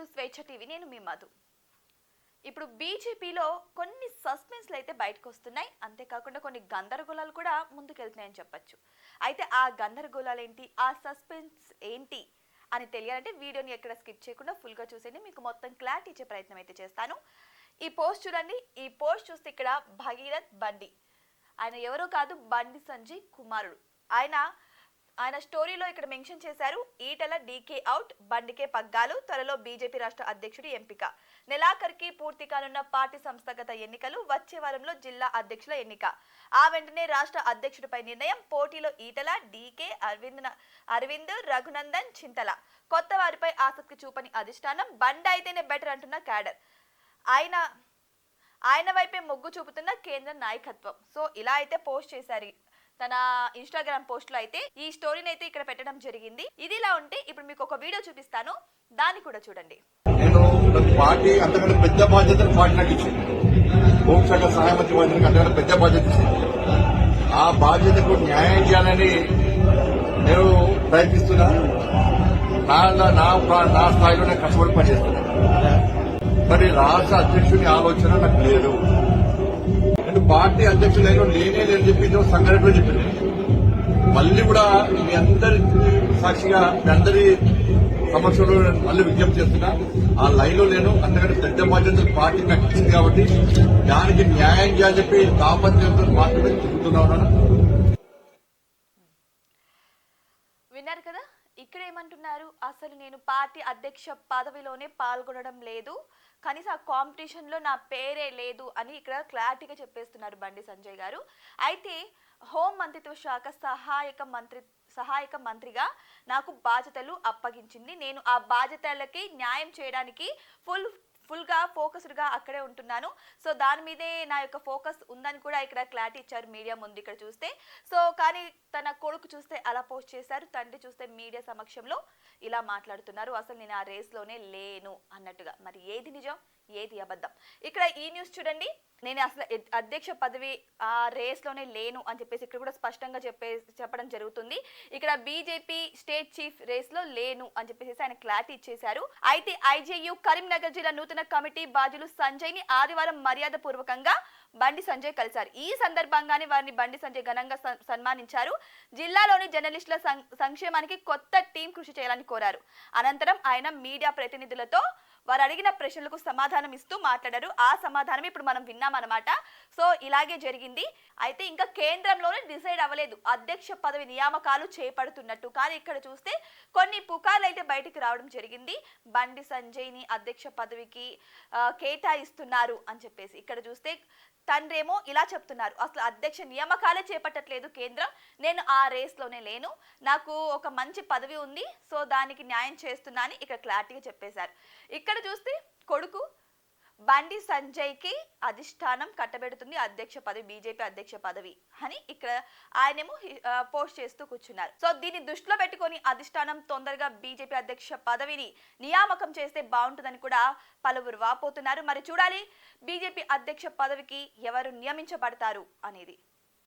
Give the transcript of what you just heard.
To స్వేచ్ఛ TV. నేను మీ మధు. ఇప్పుడు బీజేపీలో కొన్ని సస్పెన్స్లు అయితే బయటకు వస్తున్నాయి అంతేకాకుండా కొన్ని గందరగోళాలు కూడా ముందుకెళ్తున్నాయని చెప్పొచ్చు. అయితే ఆ గందరగోళాలు ఏంటి? ఆ సస్పెన్స్ ఏంటి? అని తెలియాలంటే వీడియోని ఎక్కడ స్కిప్ చేయకుండా ఫుల్గా చూసేయండి. మీకు మొత్తం క్లారిటీ ఇచ్చే ప్రయత్నం అయితే చేస్తాను. ఈ పోస్ట్ చూడండి. ఈ పోస్ట్ చూస్తే ఇక్కడ భగీరథ్ బండి. ఆయన ఎవరో కాదు బండి సంజయ్ కుమారుడు. ఆయన ఆయన స్టోరీలో ఇక్కడ మెన్షన్ చేశారు ఈటల డీకే అవుట్ బండికే పగ్గాలు త్వరలో బీజేపీ రాష్ట్ర అధ్యక్షుడి ఎంపిక. నెలాఖరికి పూర్తి కానున్న పార్టీ సంస్థాగత ఎన్నికలు వచ్చే వారంలో జిల్లా అధ్యక్షుల ఎన్నిక. ఆ వెంటనే రాష్ట్ర అధ్యక్షుడిపై నిర్ణయం పోటీలో ఈటల డీకే అరవింద్ అరవింద్ రఘునందన్ చింతల. కొత్త వారిపై ఆసక్తి చూపని అధిష్టానం బండి అయితేనే బెటర్ అంటున్న క్యాడర్. ఆయన ఆయన వైపే మొగ్గు చూపుతున్న కేంద్ర నాయకత్వం. సో ఇలా అయితే పోస్ట్ చేశారు తన ఇన్స్టాగ్రామ్ పోస్ట్లో అయితే ఈ స్టోరీని అయితే ఇక్కడ పెట్టడం జరిగింది. ఇది ఇలా ఉంటే ఇప్పుడు మీకు ఒక వీడియో చూపిస్తాను. దాన్ని కూడా చూడండి. నేను పార్టీ అంతకంటే పెద్ద బాధ్యతను పార్టీ నాకు ఇచ్చింది. హోంశాఖ సహాయ మంత్రి బాధ్యతకు అంతకంటే పెద్ద బాధ్యత ఇచ్చింది. ఆ బాధ్యతకు న్యాయం చేయాలని నేను ప్రయత్నిస్తున్నా. నా నా నా స్థాయిలో నేను కష్టపడి పనిచేస్తున్నా. మరి రాష్ట్ర అధ్యక్షుని ఆలోచన నాకు లేదు. పార్టీ అధ్యక్షుడు నేనే నేను చెప్పింది సంఘటన చెప్పింది మళ్ళీ కూడా మీ అందరి సాక్షిగా మీ అందరి సమక్షంలో నేను మళ్ళీ విజ్ఞప్తి చేస్తున్నా ఆ లైన్లో నేను అంతకంటే పెద్ద బాధ్యతలు పార్టీ నాకు ఇచ్చింది కాబట్టి దానికి న్యాయం చేయాలని చెప్పి తాపత్రయంతో మాత్రమే చెబుతున్నా ఉన్నాను విన్నారు కదా? ఇక్కడ ఏమంటున్నారు? అసలు నేను పార్టీ అధ్యక్ష పదవిలోనే పాల్గొనడం లేదు. కనీసం ఆ కాంపిటీషన్లో నా పేరే లేదు అని ఇక్కడ క్లారిటీగా చెప్పేస్తున్నారు బండి సంజయ్ గారు. అయితే హోం మంత్రిత్వ శాఖ సహాయక మంత్రి సహాయక మంత్రిగా నాకు బాధ్యతలు అప్పగించింది. నేను ఆ బాధ్యతలకి న్యాయం చేయడానికి ఫుల్ ఫుల్గా ఫోకస్డ్గా అక్కడే ఉంటున్నాను. సో దాని మీదే నా యొక్క ఫోకస్ ఉందని కూడా ఇక్కడ క్లారిటీ ఇచ్చారు మీడియా ముందు ఇక్కడ చూస్తే. సో కానీ తన కొడుకు చూస్తే అలా పోస్ట్ చేశారు. తండ్రి చూస్తే మీడియా సమక్షంలో ఇలా మాట్లాడుతున్నారు. అసలు నేను ఆ రేస్లోనే లేను అన్నట్టుగా. మరి ఏది నిజం? ఏది అబద్ధం? ఇక్కడ ఈ న్యూస్ చూడండి. నేను అసలు అధ్యక్ష పదవి ఆ రేస్లోనే లేను అని చెప్పేసి ఇక్కడ కూడా స్పష్టంగా చెప్పే చెప్పడం జరుగుతుంది. ఇక్కడ బీజేపీ స్టేట్ చీఫ్ రేస్లో లేను అని చెప్పేసి ఆయన క్లారిటీ ఇచ్చేశారు. అయితే ఐజేయు కరీంనగర్ జిల్లా నూతన కమిటీ బాధ్యులు సంజయ్ని ఆదివారం మర్యాద పూర్వకంగా బండి సంజయ్ కలిశారు. ఈ సందర్భంగానే వారిని బండి సంజయ్ ఘనంగా సన్మానించారు. జిల్లాలోని జర్నలిస్టుల సం- సంక్షేమానికి కొత్త టీం కృషి చేయాలని కోరారు. అనంతరం ఆయన మీడియా ప్రతినిధులతో వారు అడిగిన ప్రశ్నలకు సమాధానం ఇస్తూ మాట్లాడారు. ఆ సమాధానం ఇప్పుడు మనం విన్నాం అనమాట సో ఇలాగే జరిగింది. అయితే ఇంకా కేంద్రంలోనే డిసైడ్ అవ్వలేదు. అధ్యక్ష పదవి నియామకాలు చేపడుతున్నట్టు. కానీ ఇక్కడ చూస్తే కొన్ని పుకార్లు అయితే బయటికి రావడం జరిగింది. బండి సంజయ్ని అధ్యక్ష పదవికి కేటాయిస్తున్నారు అని చెప్పేసి. ఇక్కడ చూస్తే తండ్రేమో ఇలా చెప్తున్నారు. అసలు అధ్యక్ష నియామకాలే చేపట్టట్లేదు కేంద్రం. నేను ఆ రేస్లోనే లేను. నాకు ఒక మంచి పదవి ఉంది. సో దానికి న్యాయం చేస్తున్నా అని ఇక్కడ క్లారిటీగా చెప్పేశారు. ఇక్కడ చూస్తే కొడుకు బండి సంజయ్కి అధిష్టానం కట్టబెడుతుంది అధ్యక్ష పదవి బీజేపీ అధ్యక్ష పదవి అని ఇక్కడ ఆయనేమో పోస్ట్ చేస్తూ కూర్చున్నారు. సో దీన్ని దృష్టిలో పెట్టుకొని అధిష్టానం తొందరగా బీజేపీ అధ్యక్ష పదవిని నియామకం చేస్తే బాగుంటుందని కూడా పలువురు వాపోతున్నారు. మరి చూడాలి బీజేపీ అధ్యక్ష పదవికి ఎవరు నియమించబడతారు అనేది.